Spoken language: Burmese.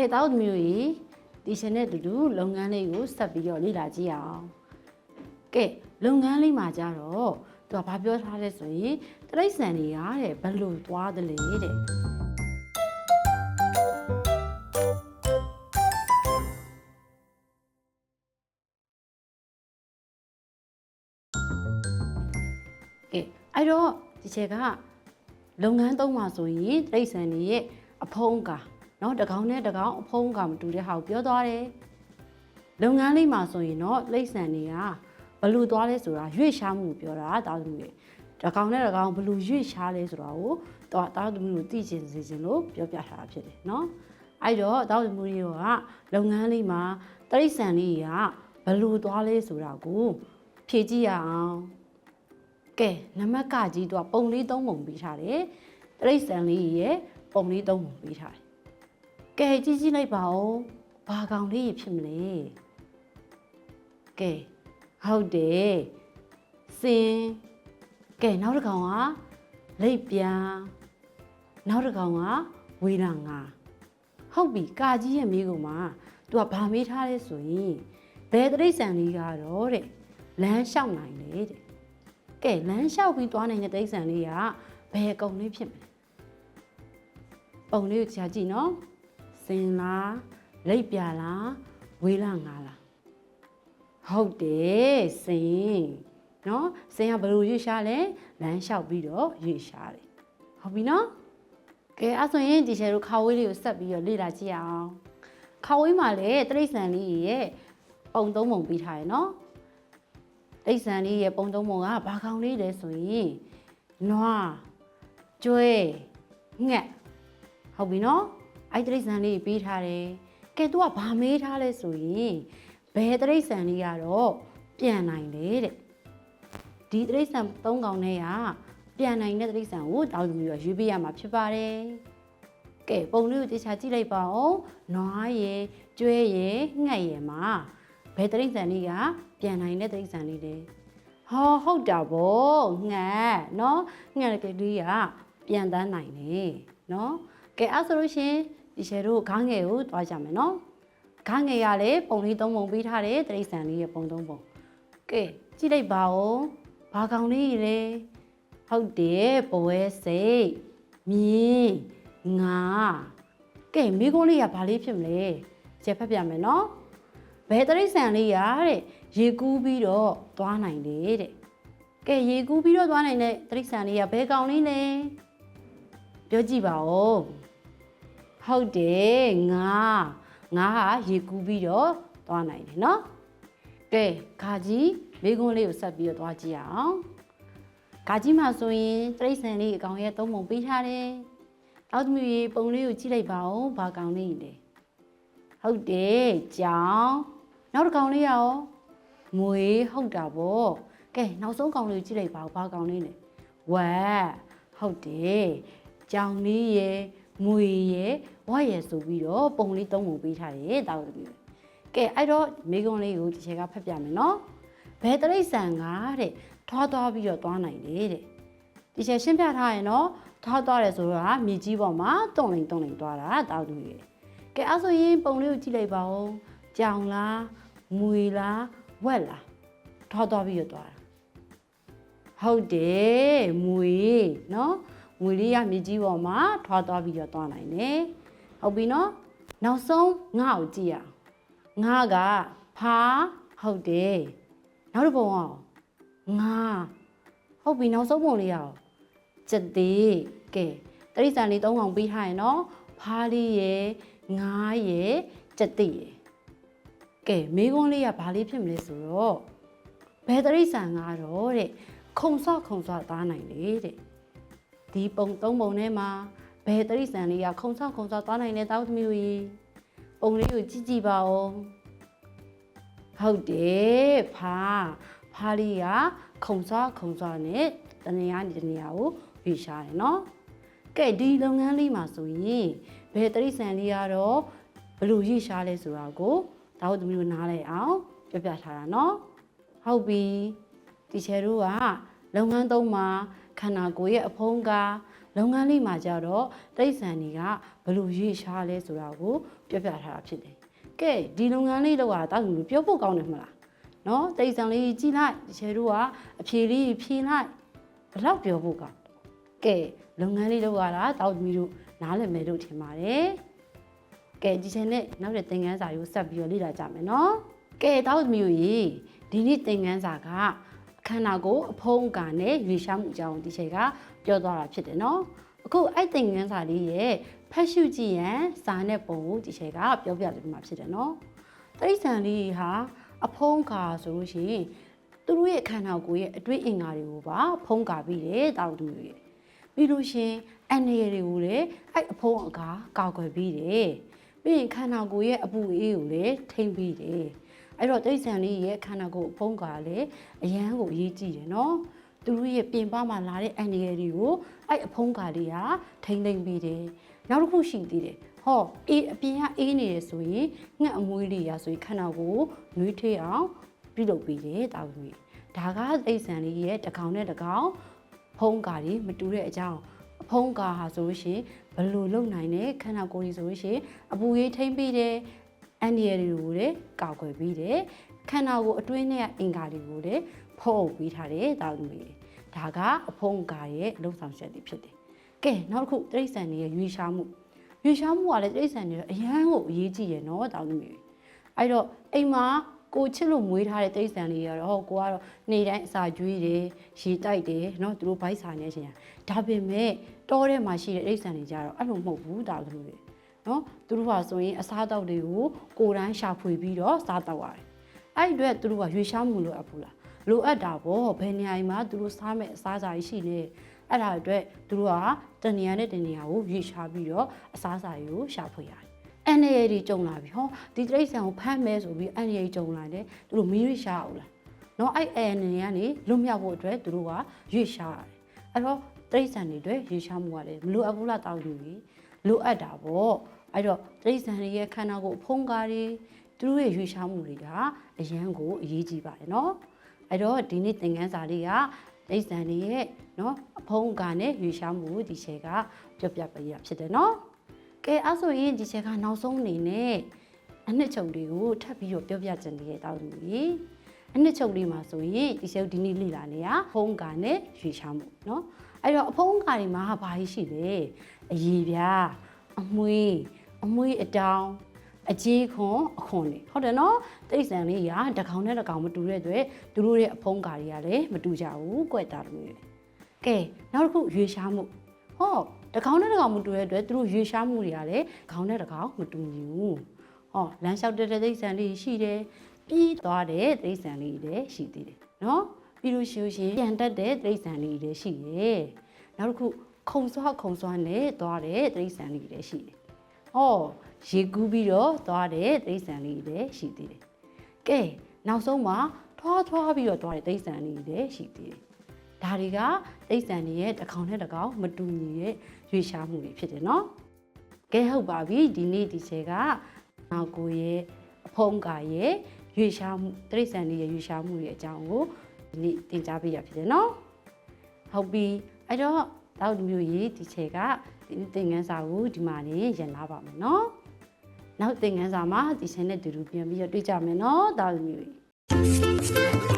ဲတောက်မျိုးကြီးဒီရှင်နဲ့အတူတူလုပ်ငန်းလေးကိုဆက်ပြီးတော့လေ့လာကြည့်အောင်ကဲလုပ်ငန်းလေးမှာကြတော့သူကဘာပြောထားလဲဆိုရင်တရိတ်ဆန်တွေရတဲ့ဘယ်လို့သွားတယ်လေတဲ့ကဲအဲ့တော့ဒီချက်ကလုပ်ငန်းသုံးပါဆိုရင်တိရစ္ဆာန်တွေရဲ့အဖုံးကာ နော်တကောင်နဲ့တကောင်အဖုံးကောင်မတူတဲ့ဟာကိုပြောသွားတယ်လုပ်ငန်းလေးမှာဆိုရင်တော့လိမ့်ဆန်တွေကဘလူသွားလဲဆိုတာရွေ့ရှားမှုပြောတာတာသမီးတွေတကောင်နဲ့တကောင်ဘလူရွေ့ရှားလဲဆိုတာကိုတာသမီးတို့သိချင်စေချင်လို့ပြောပြထားတာဖြစ်တယ်နော်အဲ့တော့တာသမီးတွေကလုပ်ငန်းလေးမှာတရိတ်ဆန်လေးကဘလူသွားလဲဆိုတာကိုဖြည့်ကြည့်ရအောင်ကဲနမကကြီးတို့ပုံလေးသုံးပုံပေးထားတယ်တရိတ်ဆန်လေးရဲ့ပုံလေးသုံးပုံပေးထားတယ် ကဲကြည့်ကြည့်လိုက်ပါဦးဘာကောင်လေးဖြစ်မလဲကဲဟုတ်တယ်စင်ကဲနောက်တစ်ကောင်ကလိပ်ပြန်နောက်တစ်ကောင်ကဝေးလာငါဟုတ်ပြီကာကြီးရဲ့မိကုံမှာ तू ကဗာမေးထားလဲဆိုရင်ဘယ်တရိတ်ဆန်လေးကတော့တဲ့လမ်းလျှောက်နိုင်လေတဲ့ကဲလမ်းလျှောက်ပြီးသွားနိုင်တဲ့တိရစ္ဆာန်လေးကဘယ်ကုံလေးဖြစ်မလဲပုံလေးကိုကြာကြည့်နော် စင်လားလိပ်ပြလားဝေးလားငါလားဟုတ်တယ်စင်နော်စင်ကဘယ်လိုရွေ့ရှားလဲလမ်းလျှောက်ပြီးတော့ရွေ့ရှားတယ်ဟုတ်ပြီနော်ကဲအဲ့ဆိုရင်ဒီရှယ်တို့ခါဝေးလေးကိုဆက်ပြီးတော့လေ့လာကြည့်အောင်ခါဝေးမှာလည်းတိရစ္ဆာန်လေးရဲ့ပုံသုံးပုံပြီးထားရယ်နော်တိတ်ဆန်လေးရဲ့ပုံသုံးပုံကဘာကောင်လေးလဲဆိုရင်နွားကျွဲငှက်ဟုတ်ပြီနော် အဲ့တိတ်ဆန်လေးပေးထားတယ်ကဲ तू ကဘာမေးထားလဲဆိုရင်ဘယ်တိတ်ဆန်လေးကတော့ပြန်နိုင်လေတဲ့ဒီတိတ်ဆန်သုံးကောင်နဲ့ကပြန်နိုင်တဲ့တိတ်ဆန်ကိုတောက်ပြီးတော့ရွေးပေးရမှာဖြစ်ပါတယ်ကဲပုံလေးကိုတေချာကြည့်လိုက်ပါဦးနွားရယ်ကျွဲရယ်ငှက်ရယ်မှာ ဘယ်တရိษံလေးကပြန်နိုင်တဲ့တရိษံလေးလေဟောဟုတ်တာဗောငှက်နော်ငှက်ကလေးကပြန်တန်းနိုင်တယ်နော်ကဲအဲ့ဆိုလို့ရှရင် ဒီရှယ်တို့ခေါင်းငယ်ကိုတွားကြမယ်နော်ခေါင်းငယ်ရလေပုံလေးသုံးပုံပေးထားတယ်တရိษံလေးရဲ့ပုံသုံးပုံကဲကြည့်လိုက်ပါဦးဘာကောင်လေးလဲဟုတ်တယ်ပွဲစိတ်မြင်းငါကဲမိကုန်းလေးကဘာလေးဖြစ်မလဲကျက်ဖတ်ပြမယ်နော် ဘယ်တရိษံလေးရတဲ့ရေကူးပြီးတော့သွားနိုင်တယ်တဲ့ကဲရေကူးပြီးတော့သွားနိုင်တဲ့တရိษံလေးကဘယ်ကောင်လေးလဲပြောကြည့်ပါဦး ဟုတ်တယ်ငါငါဟာရေကူးပြီးတော့သွားနိုင်တယ်နော်ကဲခါကြီးမိကွန်းလေးကိုဆက်ပြီးတော့သွားကြည့်ရအောင်ခါကြီးမှာဆိုရင်တရိษံလေးအကောင်ရဲ့သုံးပုံပေးထားတယ်တောက်သမီးရေပုံလေးကိုကြည့်လိုက်ပါဦးဘာကောင်လေးလဲဟုတ်တယ်ကြောင်နောက်တစ်ကောင်လေးရအောင်မွေဟုတ်တာဗောကဲနောက်ဆုံးကောင်လေးကိုကြည့်လိုက်ပါဦးဘာကောင်လေးလဲဝက်ဟုတ်တယ်ကြောင်လေးရယ်မွေရ ယ်ဝက်ရယ်ဆိုပြီးတော့ပုံလေးသုံးပုံပေးထားတယ်တောက်တပြီးကဲအဲ့တော့မိကုံးလေးကိုဒီချက်ကဖတ်ပြမယ်နော်ဘယ်တရိษံကတဲ့ထွားသွားပြီးတော့သွားနိုင်တယ်တဲ့ဒီချက်ရှင်းပြထားရင်တော့ထွားသွားတယ်ဆိုတော့မြေကြီးပေါ်မှာတုံလိန်တုံလိန်သွားတာတောက်သူရယ်ကဲအဲ့ဆိုရင်ပုံလေးကိုကြည့်လိုက်ပါဦးကြောင်လားမွေလားဝက်လားထောက်သွားပြီးရသွားတာဟုတ်တယ်မွေနော်မွေလေးရမြေကြီးပေါ်မှာထွားသွားပြီးရသွားနိုင်တယ် ဟုတ်ပြီနော်နောက်ဆုံးငါ့ကိုကြည့်ရအောင်ငါကဖာဟုတ်တယ်နောက်တစ်ပုံအောင်ငါဟုတ်ပြီနောက်ဆုံးပုံလေးရအောင်စက်သေးကဲတရိษံလေး၃កောင်ပေးထားရင်နော်ဖားလေးရယ် ငားရယ်ကြက်တိရယ်ကဲမိကုန်းလေးကဘာလေးဖြစ်မလဲဆိုတော့ဘယ်တရိษံကတော့တဲ့ခုံဆော့ခုံဆော့သားနိုင်လေတဲ့ဒီပုံသုံးပုံထဲမှာ ဘယ်တရိစံလေးကခုံဆောင်ခုံဆောင်သွားနိုင်တဲ့တောင်းသမီးတို့ရေပုံလေးကိုကြည့်ကြည့်ပါဦးဟုတ်တယ်ဖာဖာလေးကခုံဆောင်ခုံဆောင်နဲ့တနေရာနေတနေရာကိုပြေးရှာတယ်နော်ကဲဒီလုပ်ငန်းလေးမှာဆိုရင်ဘယ်တရိစံလေးကတော့ဘလို့ရေးရှားလဲဆိုတာကိုတောင်းသမီးတို့နားလဲအောင်ပြပြထားတာနော်ဟုတ်ပြီတီချယ်တို့ကလုပ်ငန်းသုံးမှာခန္ဓာကိုယ်ရဲ့အဖုံးကား လုပ်ငန်းလေးမှာကြတော့တိရစ္ဆာန်တွေကဘယ်လိုရွေးရှားလဲဆိုတာကိုပြောပြထားတာဖြစ်တယ်ကဲဒီလုပ်ငန်းလေးတော့တောက်လူပြောဖို့ကောင်းတယ်မလားနော်တိရစ္ဆာန်လေးကြည့်လိုက်ဒီချေတို့ကအဖြေလေးဖြေလိုက်ဘယ်တော့ပြောဖို့ကောင်းကဲလုပ်ငန်းလေးတော့ရတာတောက်သမီးတို့နားလည်မယ်လို့ထင်ပါတယ်ကဲဒီချိန်နဲ့နောက်တဲ့သင်ခန်းစာကိုဆက်ပြီးတော့လေ့လာကြမယ်နော်ကဲတောက်သမီးတို့ရေဒီနေ့သင်ခန်းစာကအခန္ဓာကိုယ်အဖုံးကနဲ့ရွေရှားမှုအကြောင်းဒီချိန်က ပြောသွားတာဖြစ်တယ်နော်အခုအဲ့သင်ခန်းစာလေးရဲ့ဖတ်ရှုကြည့်ရန်စာနဲ့ပုံကိုဒီချိန်ကပြောပြပေးမှာဖြစ်တယ်နော်တိရစ္ဆာန်လေးဟာအဖုံးကာဆိုလို့ရှိရင်သူတို့ရဲ့ခန္ဓာကိုယ်ရဲ့အတွင်းအင်္ဂါတွေကိုပါဖုံးကာပြီးတယ်တောက်သူတွေပြီးလို့ရှိရင်အနေရတွေကိုလည်းအဲ့အဖုံးအကာကောက်ွယ်ပြီးတယ်ပြီးရင်ခန္ဓာကိုယ်ရဲ့အပူအေးကိုလည်းထိမ့်ပြီးတယ်အဲ့တော့တိရစ္ဆာန်လေးရဲ့ခန္ဓာကိုယ်အဖုံးကာလည်းအရန်ကိုအရေးကြီးတယ်နော် သူတို့ရဲ့ပြင်ပမှာလာတဲ့အန္တရာယ်တွေကိုအဲ့အဖုံးကာလေးဟာထိမ့်သိမ့်ပြီးတယ်နောက်တစ်ခုရှိသေးတယ်ဟောအေးအပြင်ကအေးနေရဆိုရင်ငှက်အမွေးလေးရာဆိုရင်ခန္ဓာကိုယ်နှွေးထွေးအောင်ပြုလုပ်ပြီးတယ်တာဝန်ကြီးဒါကသိစံလေးရဲ့တစ်ကောင်နဲ့တစ်ကောင်ဖုံးကာတွေမတူတဲ့အကြောင်းအဖုံးကာဟာဆိုလို့ရှိရင်ဘယ်လိုလုပ်နိုင်လဲခန္ဓာကိုယ်ကြီးဆိုလို့ရှိရင်အပူရေးထိမ့်ပြီးတယ်အန်ဒီရတွေကိုလည်းကောက်ွယ်ပြီးတယ်ခန္ဓာကိုယ်အတွင်းနဲ့အင်္ဂါတွေကိုလည်းဖုံးအုပ်ပြီးထားတယ်တာဝန်ကြီး ဒါကအဖုံးကာရဲ့အလုပ်ဆောင်ချက်တွေဖြစ်တယ်ကဲနောက်တစ်ခုတိရစ္ဆာန်တွေရဲ့ရွေးရှားမှုရွေရှားမှုကလည်းတိရစ္ဆာန်တွေအရန်ကိုအရေးကြီးရယ်နော်တောင်းသမီးအဲ့တော့အိမ်မှာကိုချစ်လို့မွေးထားတဲ့တိရစ္ဆာန်တွေကတော့ကိုကတော့နေတိုင်းအစာကျွေးတယ်ရေတိုက်တယ်နော်သူတို့ဘိုက်စာနေရှင်ဒါပေမဲ့တောထဲမှာရှိတဲ့တိရစ္ဆာန်တွေကြတော့အဲ့လိုမဟုတ်ဘူးတောင်းသမီးနော်သူတို့ကဆိုရင်အစားအသောက်တွေကိုကိုယ်တိုင်ရှာဖွေပြီးတော့စားတော့ရတယ်အဲ့ဒီအတွက်သူတို့ကရွေရှားမှုလိုအပ်ဘူးလား လိုအပ်တာပေါ့ဘယ်နေရာမှာသူတို့စားမဲ့အစားအစာရှိနေအဲ့ဒါအတွက်သူတို့ကတနေရာနဲ့တနေရာကိုရွေရှားပြီးတော့အစားအစာတွေကိုရှာဖွေရတယ်အန်ရည်တွေကြုံလာပြီဟောဒီတိရစ္ဆာန်ကိုဖမ်းမဲဆိုပြီးအန်ရည်ကြုံလာတယ်သူတို့မီးရွေရှားအောင်လားနော်အဲ့အန်ရည်ကနေလွတ်မြောက်ဖို့အတွက်သူတို့ကရွေရှားရတယ်အဲ့တော့တိရစ္ဆာန်တွေအတွက်ရွေရှားမှုကလည်းမလိုအပ်ဘူးလားတောက်ယူကြီးလိုအပ်တာပေါ့အဲ့တော့တိရစ္ဆာန်တွေရဲ့ခန္ဓာကိုယ်အဖုံးကားတွေသူတို့ရဲ့ရွေရှားမှုတွေကအရန်ကိုအရေးကြီးပါတယ်နော် အဲ့တော့ဒီနေ့သင်ခန်းစာလေးကတိရစ္ဆာန်တွေရဲ့နော်အဖုံးကားနဲ့ရွေရှားမှုဒီချက်ကပြောပြပေးရဖြစ်တယ်နော်ကဲအဲ့ဆိုရင်ဒီချက်ကနောက်ဆုံးအနေနဲ့အနှစ်ချုပ်တွေကိုထပ်ပြီးတော့ပြောပြချင်တဲ့တောက်လူကြီးအနှစ်ချုပ်လေးမှာဆိုရင်ဒီချက်ဒီနေ့လေ့လာနေရဖုံးကားနဲ့ရွေရှားမှုနော်အဲ့တော့အဖုံးကားတွေမှာဘာရှိလဲအရည်ပြားအမွေးအမွေးအတောင် အကြီးခွန်အခွန်တွေဟုတ်တယ်နော်တိရစ္ဆာန်လေးရာတစ်ကောင်နဲ့တစ်ကောင်မတူတဲ့အတွက်သူတို့ရဲ့အဖုံးကာတွေကလည်းမတူကြဘူးကြွက်တာလို့မျိုးကဲနောက်တစ်ခုရွေရှားမှုဟောတစ်ကောင်နဲ့တစ်ကောင်မတူတဲ့အတွက်သူတို့ရွေရှားမှုတွေကလည်းခေါင်းနဲ့တစ်ကောင်မတူညီဘူးဟောလမ်းလျှောက်တဲ့တိရစ္ဆာန်လေးရှိတယ်ပြီးသွားတဲ့တိရစ္ဆာန်လေးတွေလည်းရှိသေးတယ်နော်ပြီးလို့ရှိရင်ပြန်တက်တဲ့တိရစ္ဆာန်လေးတွေလည်းရှိတယ်နောက်တစ်ခုခုံစွားခုံစွားနဲ့သွားတဲ့တိရစ္ဆာန်လေးတွေလည်းရှိတယ်ဟော ရေကူးပြီးတော့သွားတဲ့တိရစ္ဆာန်လေးတွေလည်းရှိသေးတယ်ကဲနောက်ဆုံးမှာထွားထွားပြီးတော့သွားတဲ့တိရစ္ဆာန်လေးတွေလည်းရှိသေးတယ်ဒါတွေကတိရစ္ဆာန်တွေရဲ့တစ်ကောင်နဲ့တစ်ကောင်မတူညီတဲ့ရွေးရှားမှုတွေဖြစ်တယ်နော်ကဲဟုတ်ပါပြီဒီနေ့ဒီချက်ကနောက်ကိုရဲ့အဖုံးကာရဲ့ရွေးရှားမှုတိရစ္ဆာန်တွေရဲ့ရွေးရှားမှုတွေအကြောင်းကိုဒီနေ့သင်ကြားပေးရဖြစ်တယ်နော်ဟုတ်ပြီအဲ့တော့တောက်မျိုးကြီးဒီချက်ကဒီသင်ခန်းစာကိုဒီမှာနေရန်လာပါမယ်နော် နောက်သင်ခန်းစာမှာဒီချက်နဲ့တူတူပြန်ပြီးတော့တွေ့ကြမယ်နော်တောက်မျိုးကြီး